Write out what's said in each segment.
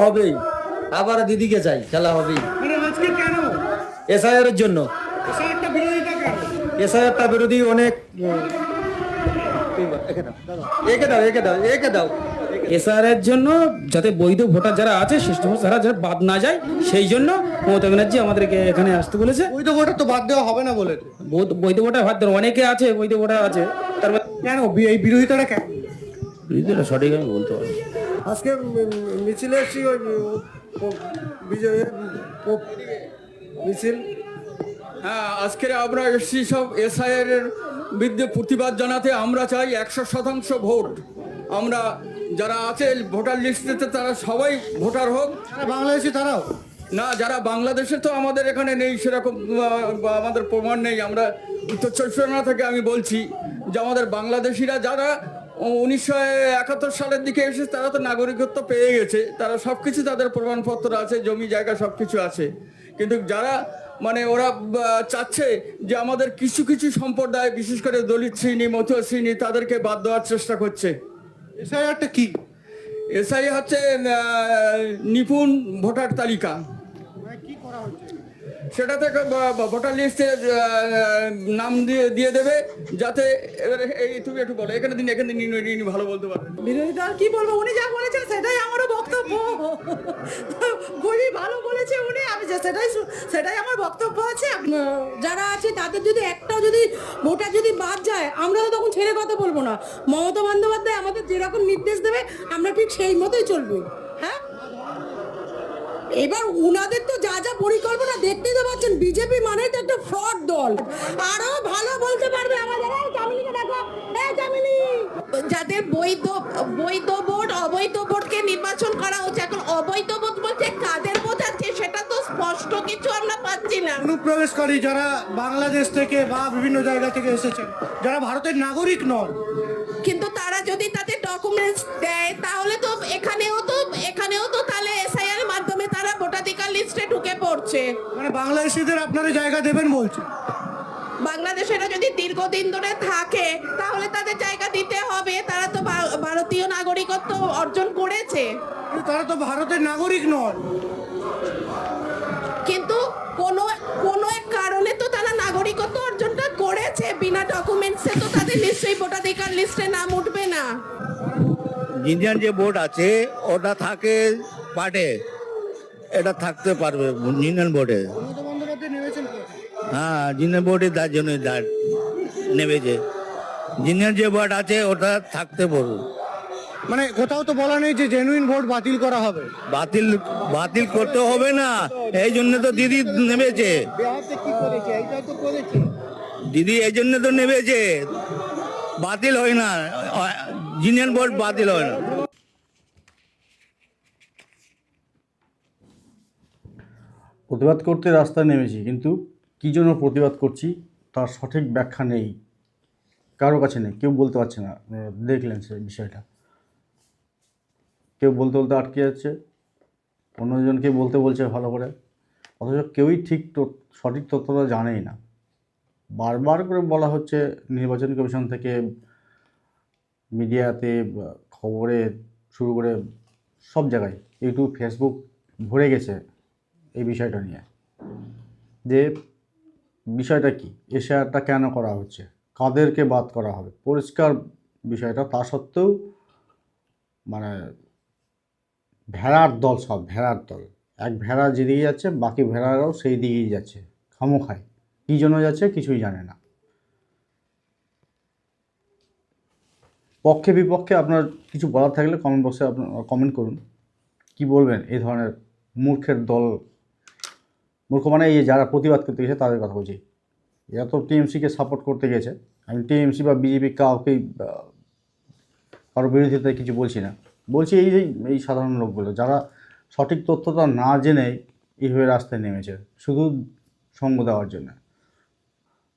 হবেই। আবার দিদিকে চাই খেলা হবেই। মানে এসআইআর এর জন্য। একটা এসআইআরটা বিরোধী অনেক একে দাও, একে দাও একে দাও। দাও এসআর এর জন্য যাতে বৈধ ভোটার যারা আছে সে সমস্ত যারা বাদ না যায় সেই জন্য মমতা ব্যানার্জি আমাদেরকে এখানে আসতে বলেছে। তো ভোটার তো বাদ দেওয়া হবে না বলে। বৈধ- বৈধ ভোটার ভাত অনেকে আছে বৈধ ভোটার আছে। তার মধ্যে কেন? বি- এই বিরোধিতাটা কেন? বিরোধীরা সঠিক আমি বলতে পারব। আজকে মিছিলে এসছি ওই বিজয় মিছিল। হ্যাঁ আজকের আমরা এসছি সব এসআইআর এর বিরুদ্ধে প্রতিবাদ জানাতে। আমরা চাই একশো শতাংশ ভোট। আমরা যারা আছে ভোটার লিস্টেতে তারা সবাই ভোটার হোক। বাংলাদেশি তারাও। না যারা বাংলাদেশে তো আমাদের এখানে নেই সেরকম আমাদের প্রমাণ নেই। আমরা উত্তর চব্বিশ থেকে আমি বলছি যে আমাদের বাংলাদেশিরা যারা উনিশশো একাত্তর সালের দিকে এসে তারা তো নাগরিকত্ব পেয়ে গেছে। তারা সব কিছু তাদের প্রমাণপত্র আছে জমি জায়গা সব কিছু আছে। কিন্তু যারা মানে ওরা চাচ্ছে যে আমাদের কিছু কিছু সম্প্রদায় বিশেষ করে দলিত শ্রেণি মতুয়া শ্রেণি তাদেরকে বাদ দেওয়ার চেষ্টা করছে। এসআইআরটা কি? এসআই হচ্ছে নিপুণ ভোটার তালিকা। সেটা থেকে ভোটার লিস্টে নাম দিয়ে দিয়ে দেবে, যাতে এবারে এই তুমি একটু বলো, এখানে দিন এখানে দিন ভালো বলতে পারবেন বিরোধিতা আর কি বলব? উনি যা বলেছেন সেটাই আমারও বক্তব্য। খুবই ভালো বলেছে উনি, আমি যে সেটাই সেটাই আমার বক্তব্য আছে। যারা আছে তাদের যদি একটাও যদি ভোটার যদি বাদ যায়, আমরা তো তখন ছেড়ে কথা বলব না। মমতা বন্দ্যোপাধ্যায় আমাদের যেরকম নির্দেশ দেবে, আমরা ঠিক সেই মতোই চলবে হ্যাঁ? এবার উনাদের তো যা যা পরিকল্পনা দেখতেই তো পাচ্ছেন বিজেপি মানে তো একটা দল আরও ভালো বলতে পারবে আমাদের এই চামিলিকে দেখো। এই চামিলি বৈধ বৈধ ভোট অবৈধ ভোটকে নির্বাচন করা হচ্ছে। এখন অবৈধ ভোট বলতে কাদের বোঝাচ্ছে সেটা তো স্পষ্ট কিছু আমরা পাচ্ছি না। অনুপ্রবেশকারী যারা বাংলাদেশ থেকে বা বিভিন্ন জায়গা থেকে এসেছেন যারা ভারতের নাগরিক নন। কিন্তু তারা যদি তাদের ডকুমেন্টস দেয় তাহলে তো এখানেও তো এখানেও তো তাহলে এসআইআর মাধ্যমে তারা ভোটাধিকার লিস্টে পড়ছে মানে বাংলাদেশিদের আপনারা জায়গা দেবেন বলছে বাংলাদেশেরা যদি দীর্ঘদিন ধরে থাকে তাহলে তাদের জায়গা দিতে হবে। তারা তো ভারতীয় নাগরিকত্ব অর্জন করেছে। তারা তো ভারতের নাগরিক নন কিন্তু কোনো কোনো এক কারণে তো তারা নাগরিকত্ব অর্জনটা করেছে। বিনা ডকুমেন্টসে তো তাদের নিশ্চয়ই ভোটাধিকার লিস্টে নাম উঠবে না। ইন্ডিয়ান যে বোর্ড আছে ওটা থাকে পার্টে। এটা থাকতে পারবে ইন্ডিয়ান বোর্ডে? হ্যাঁ ইন্ডিয়ান বোর্ডে তার জন্য নেমেছে। ইন্ডিয়ান যে বোর্ড আছে ওটা থাকতে পারবে মানে কোথাও তো বলা নেই যে জেনুইন ভোট বাতিল করা হবে। বাতিল বাতিল করতে হবে না। এই জন্য তো দিদি নেমেছে। দিদি এই জন্য তো নেমেছে। বাতিল হয় না। ইন্ডিয়ান বোর্ড বাতিল হয় না। প্রতিবাদ করতে রাস্তায় নেমেছি, কিন্তু কী জন্য প্রতিবাদ করছি তার সঠিক ব্যাখ্যা নেই। কারও কাছে নেই, কেউ বলতে পারছে না। আপনারা দেখলেন সে বিষয়টা। কেউ বলতে বলতে আটকে যাচ্ছে, অন্যজনকে বলতে বলছে ভালো করে। অথচ কেউই ঠিক সঠিক তথ্যটা জানেই না। বারবার করে বলা হচ্ছে নির্বাচন কমিশন থেকে মিডিয়াতে খবরে শুরু করে সব জায়গায়, ইউটিউব, ফেসবুক ভরে গেছে। এই বিষয়টা নিয়ে। যে বিষয়টা কি? এশিয়ারটা কেন করা হচ্ছে? কাদেরকে বাদ করা হবে? পরিষ্কার বিষয়টা, তা সত্ত্বেও মানে ভেড়ার দল সব, ভেড়ার দল। এক ভেড়া যেদিকে যাচ্ছে, বাকি ভেড়ারাও সেই দিকেই যাচ্ছে। খামোখায় কী জন্য যাচ্ছে? কিছুই জানে না। পক্ষে বিপক্ষে আপনার কিছু বলার থাকলে কমেন্ট বক্সে আপনার কমেন্ট করুন। কি বলবেন? এই ধরনের মূর্খের দল মূর্খ মানে এই যারা প্রতিবাদ করতে গেছে তাদের কথা বলছি। এরা তো টিএমসিকে সাপোর্ট করতে গেছে। আমি টিএমসি বা বিজেপি কাউকেই কারও বিরোধিতায় কিছু বলছি না। বলছি এই যে এই সাধারণ লোকগুলো, যারা সঠিক তথ্যটা না জেনে এইভাবে রাস্তায় নেমেছে, শুধু সঙ্গ দেওয়ার জন্য।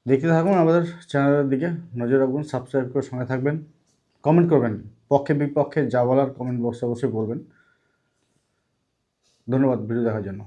দেখতে থাকুন আমাদের চ্যানেলের দিকে, নজর রাখবেন সাবস্ক্রাইব করে সঙ্গে থাকবেন। কমেন্ট করবেন, পক্ষে বিপক্ষে যা বলার কমেন্ট বক্সে অবশ্যই বলবেন। ধন্যবাদ ভিডিও দেখার জন্য।